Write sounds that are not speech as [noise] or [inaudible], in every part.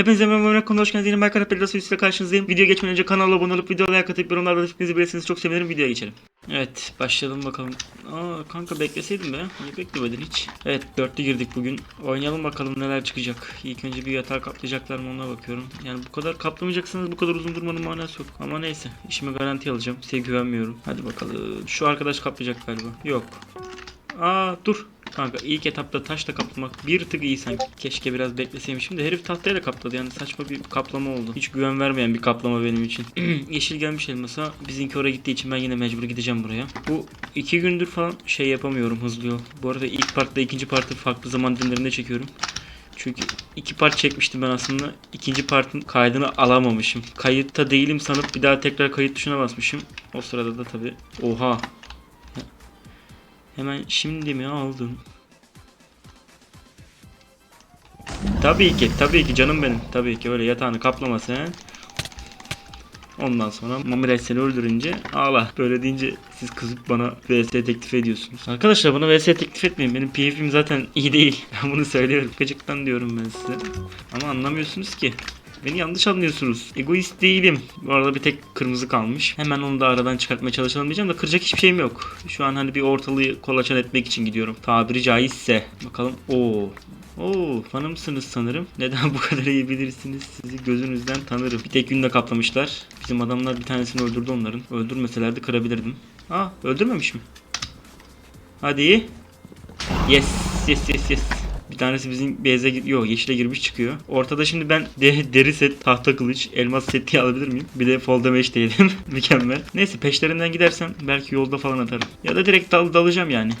Hepinize merhaba ben Konuda hoş geldiniz. Yeni Minecraft Pedro ile karşınızdayım. Video geçmeden önce kanala abone olup videoya like atıp yorumlarda fikrinizi bilirseniz çok sevinirim. Videoya geçelim. Evet başlayalım bakalım. Aa kanka bekleseydim be. Niye beklemedin hiç? Evet dörtlü girdik bugün. Oynayalım bakalım neler çıkacak. İlk önce bir yatağı kaplayacaklar mı ona bakıyorum. Yani bu kadar kaplamayacaksanız bu kadar uzun durmanın manası yok. Ama neyse işimi garanti alacağım. Size güvenmiyorum. Hadi bakalım. Şu arkadaş kaplayacak galiba. Yok. Aa dur. Kanka ilk etapta taşla kaplamak bir tık iyi sanki. Keşke biraz bekleseymişim de herif tahtayla kapladı yani saçma bir kaplama oldu. Hiç güven vermeyen bir kaplama benim için. [clears throat] Yeşil gelmiş elmasa bizimki oraya gittiği için ben yine mecbur gideceğim buraya. Bu iki gündür falan şey yapamıyorum hızlı yol. Bu arada ilk partta ikinci partı farklı zaman dilimlerinde çekiyorum. Çünkü iki part çekmiştim ben aslında. İkinci partın kaydını alamamışım. Kayıtta değilim sanıp bir daha tekrar kayıt tuşuna basmışım. O sırada da tabi oha Hemen şimdi mi aldın? Tabii ki, tabii ki canım benim. Tabii ki öyle yatağını kaplama sen. Ondan sonra Mamire seni öldürünce ağla. Böyle deyince siz kızıp bana VS teklif ediyorsunuz. Arkadaşlar bana VS teklif etmeyin. Benim PvP'm zaten iyi değil. [laughs] Ben bunu söylüyorum. Gıcıktan diyorum ben size. Ama anlamıyorsunuz ki. Beni yanlış anlıyorsunuz. Egoist değilim. Bu arada bir tek kırmızı kalmış. Hemen onu da aradan çıkartmaya çalışalım diyeceğim de kıracak hiçbir şeyim yok. Şu an hani bir ortalığı kolaçan etmek için gidiyorum. Tabiri caizse. Bakalım. Oo. Oo, fanımsınız sanırım. Neden bu kadar iyi bilirsiniz? Sizi gözünüzden tanırım. Bir tek günde kaplamışlar. Bizim adamlar bir tanesini öldürdü onların. Öldürmeselerdi kırabilirdim. Aa, öldürmemiş mi? Hadi. Yes, yes, yes, yes. Tanesi bizim beyze gidiyor. Yeşile girmiş çıkıyor. Ortada şimdi ben de, deri set, tahta kılıç, elmas set diye alabilir miyim? Bir de fall damage diyelim. [laughs] Mükemmel. Neyse peşlerinden gidersem belki yolda falan atarım. Ya da direkt dal dalacağım yani.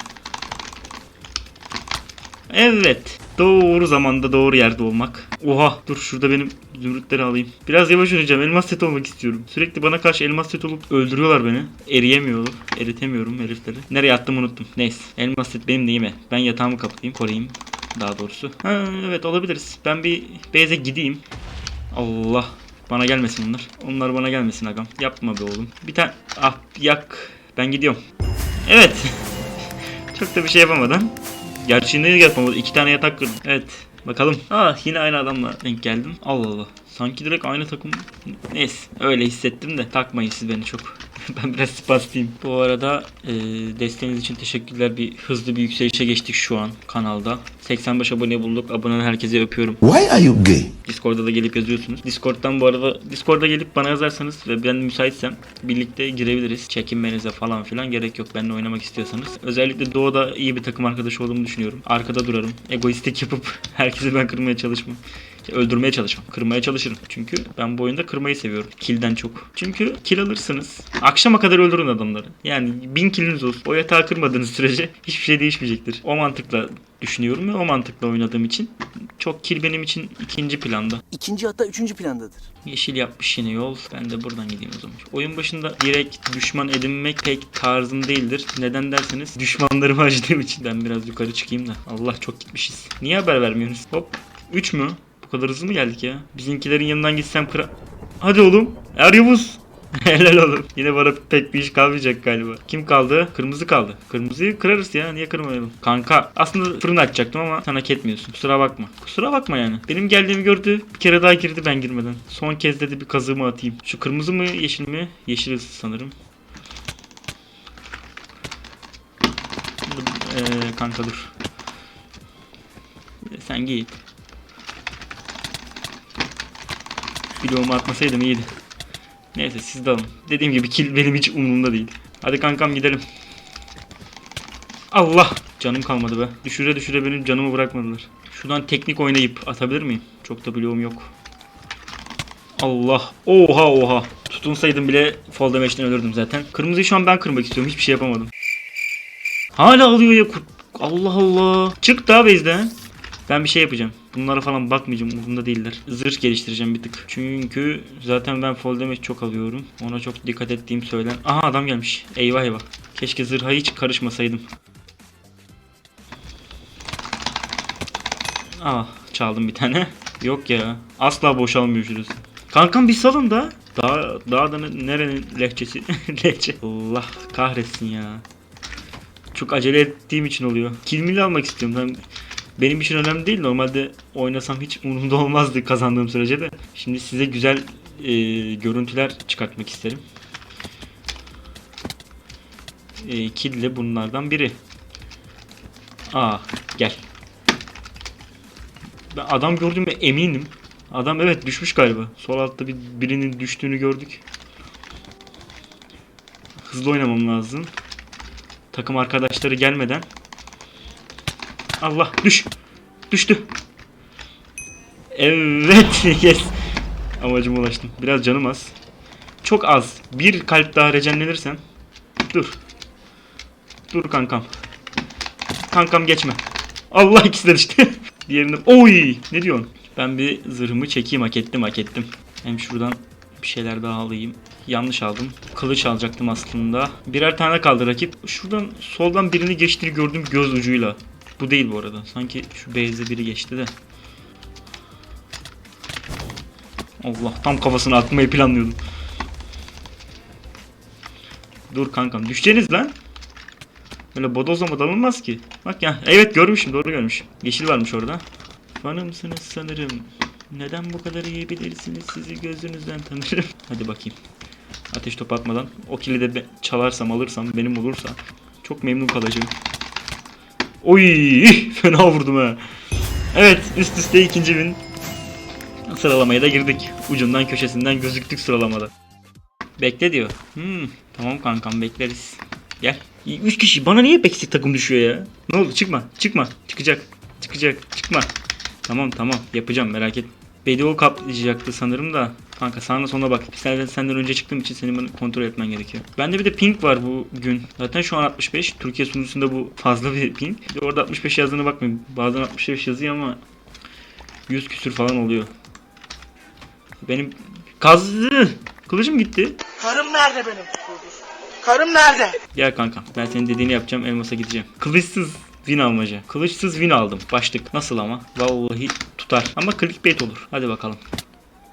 Evet. Doğru zamanda doğru yerde olmak. Oha dur şurada benim zümrütleri alayım. Biraz yavaş oynayacağım. Elmas set olmak istiyorum. Sürekli bana karşı elmas set olup öldürüyorlar beni. Eriyemiyorum. Eritemiyorum herifleri. Nereye attım unuttum. Neyse. Elmas set benim neyime. Ben yatağımı kapatayım. Koruyayım. Daha doğrusu. Ha, evet olabiliriz. Ben bir base'e gideyim. Allah. Bana gelmesin bunlar. Onlar bana gelmesin agam. Yapma be oğlum. Bir tane... Ah yak. Ben gidiyorum. Evet. [laughs] Çok da bir şey yapamadan. Gerçi ne yapamadı? İki tane yatak kırdım. Evet. Bakalım. Ah yine aynı adamla denk geldim. Allah Allah. Sanki direkt aynı takım. Neyse. Öyle hissettim de. Takmayın siz beni çok. [laughs] ben biraz spastiyim. Bu arada e, desteğiniz için teşekkürler. Bir hızlı bir yükselişe geçtik şu an kanalda. 85 abone bulduk. Abone olan herkese öpüyorum. Why are you gay? Discord'da da gelip yazıyorsunuz. Discord'dan bu arada Discord'a gelip bana yazarsanız ve ben müsaitsem birlikte girebiliriz. Çekinmenize falan filan gerek yok. Benimle oynamak istiyorsanız. Özellikle Doğu'da iyi bir takım arkadaşı olduğumu düşünüyorum. Arkada durarım. Egoistik yapıp [laughs] herkesi ben kırmaya çalışmam. Öldürmeye çalışmam. Kırmaya çalışırım. Çünkü ben bu oyunda kırmayı seviyorum. Kill'den çok. Çünkü kill alırsınız. Akşama kadar öldürün adamları. Yani bin killiniz olsun. O yatağı kırmadığınız sürece [laughs] hiçbir şey değişmeyecektir. O mantıkla düşünüyorum ve o mantıkla oynadığım için çok kill benim için ikinci planda. İkinci hatta üçüncü plandadır. Yeşil yapmış yine yol. Ben de buradan gideyim o zaman. Oyun başında direkt düşman edinmek pek tarzım değildir. Neden derseniz düşmanlarımı [laughs] acıdığım için ben biraz yukarı çıkayım da. Allah çok gitmişiz. Niye haber vermiyorsunuz? Hop. 3 mü? Bu kadar hızlı mı geldik ya? Bizimkilerin yanından gitsem kıra... Hadi oğlum. Eryavuz. [laughs] Helal oğlum. Yine bana pek bir iş kalmayacak galiba. Kim kaldı? Kırmızı kaldı. Kırmızıyı kırarız ya. Niye kırmayalım? Kanka aslında fırın açacaktım ama sen hak etmiyorsun. Kusura bakma. Kusura bakma yani. Benim geldiğimi gördü. Bir kere daha girdi ben girmeden. Son kez dedi bir kazığımı atayım. Şu kırmızı mı yeşil mi? Yeşil sanırım. Ee, kanka dur. Sen git. Bloğumu atmasaydım iyiydi. Neyse siz de alın. Dediğim gibi kill benim hiç umurumda değil. Hadi kankam gidelim. Allah! Canım kalmadı be. Düşüre düşüre benim canımı bırakmadılar. Şuradan teknik oynayıp atabilir miyim? Çok da bloğum yok. Allah! Oha oha! Tutunsaydım bile fall damage'den ölürdüm zaten. Kırmızıyı şu an ben kırmak istiyorum. Hiçbir şey yapamadım. Hala alıyor ya. Allah Allah. Çık daha base'den. Ben bir şey yapacağım. Bunlara falan bakmayacağım. Umurumda değiller. Zırh geliştireceğim bir tık. Çünkü zaten ben fall damage çok alıyorum. Ona çok dikkat ettiğim söylen. Aha adam gelmiş. Eyvah eyvah. Keşke zırha hiç karışmasaydım. Ah çaldım bir tane. [laughs] Yok ya. Asla boşalmıyor şurası. Kankam bir salın da. Dağ, dağda ne- nerenin lehçesi? [laughs] Lehçe. Allah kahretsin ya. Çok acele ettiğim için oluyor. Kilmili almak istiyorum. Ben benim için önemli değil. Normalde oynasam hiç umurumda olmazdı kazandığım sürece de. Şimdi size güzel e, görüntüler çıkartmak isterim. E, kill de bunlardan biri. Aa gel. Ben adam gördüğüme eminim. Adam evet düşmüş galiba. Sol altta bir birinin düştüğünü gördük. Hızlı oynamam lazım. Takım arkadaşları gelmeden. Allah düş. Düştü. Evet. [laughs] Yes. Amacıma ulaştım. Biraz canım az. Çok az. Bir kalp daha rejenlenirsem. Dur. Dur kankam. Kankam geçme. Allah ikisi de düştü. [laughs] Diğerinde oy ne diyorsun? Ben bir zırhımı çekeyim hak ettim hak ettim. Hem şuradan bir şeyler daha alayım. Yanlış aldım. Kılıç alacaktım aslında. Birer tane kaldı rakip. Şuradan soldan birini geçtiğini gördüm göz ucuyla. Bu değil bu arada. Sanki şu base'de biri geçti de. Allah tam kafasına atmayı planlıyordum. Dur kankam düşeceğiniz lan. Böyle bodozlama dalınmaz ki. Bak ya evet görmüşüm doğru görmüşüm. Yeşil varmış orada. Fanımsınız sanırım. Neden bu kadar iyi bilirsiniz sizi gözünüzden tanırım. [laughs] Hadi bakayım. Ateş top atmadan. O kili de be- çalarsam alırsam benim olursa çok memnun kalacağım. Oy [laughs] fena vurdum ha. Evet üst üste ikinci bin sıralamaya da girdik. Ucundan köşesinden gözüktük sıralamada. Bekle diyor. Hmm, tamam kankam bekleriz. Gel. 3 kişi bana niye backseat takım düşüyor ya? Ne oldu çıkma çıkma çıkacak çıkacak çıkma. Tamam tamam yapacağım merak et. BDO kaplayacaktı sanırım da. Kanka sağına sonuna bak. Sen, senden önce çıktığım için senin bunu kontrol etmen gerekiyor. Bende bir de ping var bu gün. Zaten şu an 65. Türkiye sunucusunda bu fazla bir ping. Bir orada 65 yazdığına bakmayın. Bazen 65 yazıyor ama 100 küsür falan oluyor. Benim kazdı. Kılıcım gitti. Karım nerede benim? Karım nerede? Gel kanka. Ben senin dediğini yapacağım. Elmas'a gideceğim. Kılıçsız win almaca. Kılıçsız win aldım. Başlık. Nasıl ama? Vallahi tutar. Ama clickbait olur. Hadi bakalım.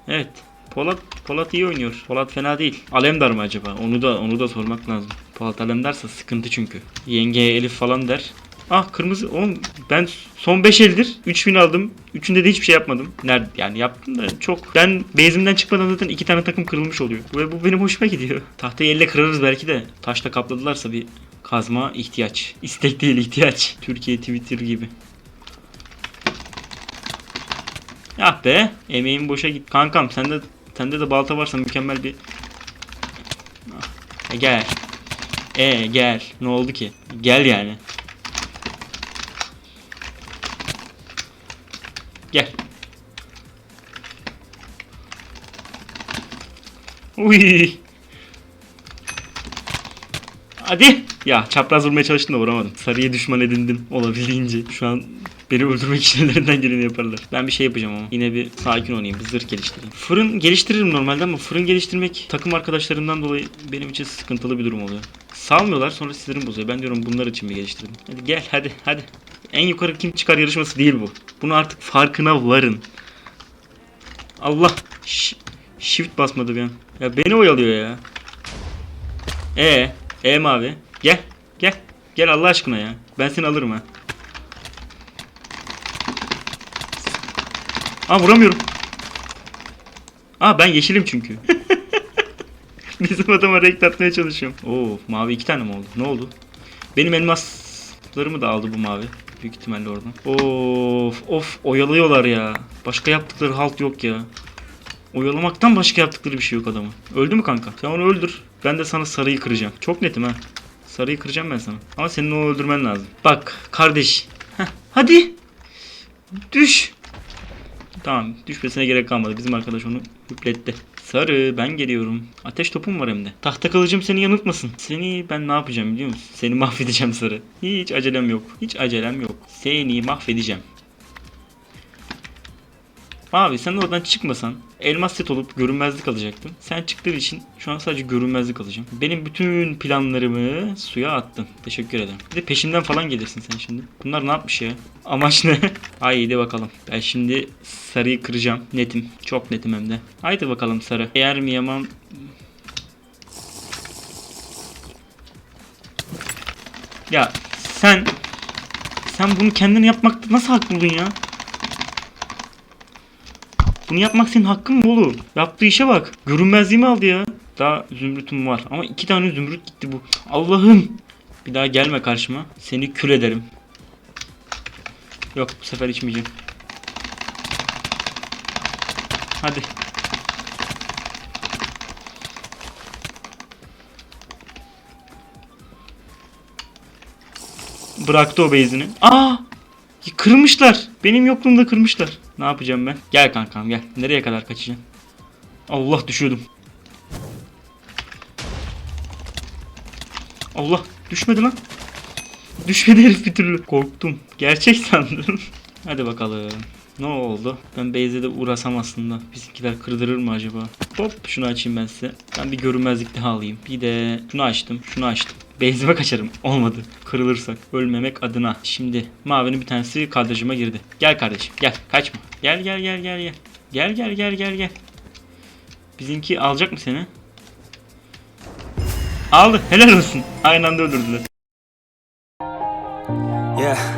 Evet. Polat Polat iyi oynuyor. Polat fena değil. Alemdar mı acaba? Onu da onu da sormak lazım. Polat Alemdarsa sıkıntı çünkü. Yengeye Elif falan der. Ah kırmızı. Oğlum ben son 5 eldir 3000 aldım. Üçünde de hiçbir şey yapmadım. Nerede yani yaptım da çok. Ben base'imden çıkmadan zaten iki tane takım kırılmış oluyor. Ve bu benim hoşuma gidiyor. [laughs] Tahtayı elle kırarız belki de. Taşla kapladılarsa bir kazma ihtiyaç. İstek değil ihtiyaç. Türkiye Twitter gibi. Ah be. Emeğim boşa git. Kankam sende sende de balta varsa mükemmel bir Ah, e, gel. E gel. Ne oldu ki? Gel yani. Gel. Uy. Hadi. Ya çapraz vurmaya çalıştım da vuramadım. Sarıya düşman edindim olabildiğince. Şu an beni öldürmek için [laughs] ellerinden geleni yaparlar. Ben bir şey yapacağım ama. Yine bir sakin oynayayım. Bir zırh geliştireyim. Fırın geliştiririm normalde ama fırın geliştirmek takım arkadaşlarından dolayı benim için sıkıntılı bir durum oluyor. Salmıyorlar sonra sinirim bozuyor. Ben diyorum bunlar için mi geliştirdim? Hadi gel hadi hadi. En yukarı kim çıkar yarışması değil bu. Bunu artık farkına varın. Allah. Ş- shift basmadı an. Ya beni oyalıyor ya. E, e mavi. Gel. Gel. Gel Allah aşkına ya. Ben seni alırım ha. Aa vuramıyorum. Aa ben yeşilim çünkü. [laughs] Bizim adama renk atmaya çalışıyorum. Oo mavi iki tane mi oldu? Ne oldu? Benim elmaslarımı da aldı bu mavi. Büyük ihtimalle oradan. Of of oyalıyorlar ya. Başka yaptıkları halt yok ya. Oyalamaktan başka yaptıkları bir şey yok adamın. Öldü mü kanka? Sen onu öldür. Ben de sana sarıyı kıracağım. Çok netim ha. Sarıyı kıracağım ben sana. Ama senin onu öldürmen lazım. Bak kardeş. Heh, hadi. Düş. Tamam düşmesine gerek kalmadı. Bizim arkadaş onu hüpletti. Sarı ben geliyorum. Ateş topum var hem de. Tahta kılıcım seni yanıltmasın. Seni ben ne yapacağım biliyor musun? Seni mahvedeceğim sarı. Hiç acelem yok. Hiç acelem yok. Seni mahvedeceğim. Abi sen oradan çıkmasan elmas set olup görünmezlik alacaktın. Sen çıktığın için şu an sadece görünmezlik alacağım. Benim bütün planlarımı suya attın. Teşekkür ederim. Bir de peşimden falan gelirsin sen şimdi. Bunlar ne yapmış ya? Amaç ne? [laughs] Haydi bakalım. Ben şimdi sarıyı kıracağım. Netim. Çok netim hem de. Haydi bakalım sarı. Eğer mi yaman Ya sen Sen bunu kendin yapmakta nasıl hak buldun ya? Bunu yapmak senin hakkın mı oğlum? Yaptığı işe bak. Görünmezliğimi aldı ya. Daha zümrütüm var. Ama iki tane zümrüt gitti bu. Allah'ım. Bir daha gelme karşıma. Seni kül ederim. Yok bu sefer içmeyeceğim. Hadi. Bıraktı o bezini. Aa! Kırmışlar. Benim yokluğumda kırmışlar. Ne yapacağım ben? Gel kankam gel. Nereye kadar kaçacaksın? Allah düşüyordum. Allah düşmedi lan. Düşmedi herif bir türlü. Korktum. Gerçek sandım. [laughs] Hadi bakalım. Ne oldu? Ben Beyze de uğrasam aslında. Bizimkiler kırdırır mı acaba? Hop şunu açayım ben size. Ben bir görünmezlik daha alayım. Bir de şunu açtım. Şunu açtım. Beyzime kaçarım. [laughs] Olmadı. Kırılırsak. Ölmemek adına. Şimdi mavinin bir tanesi kadrajıma girdi. Gel kardeşim gel. Kaçma. Gel gel gel gel gel. Gel gel gel gel gel. Bizimki alacak mı seni? Aldı. Helal olsun. Aynı anda öldürdüler. Yeah.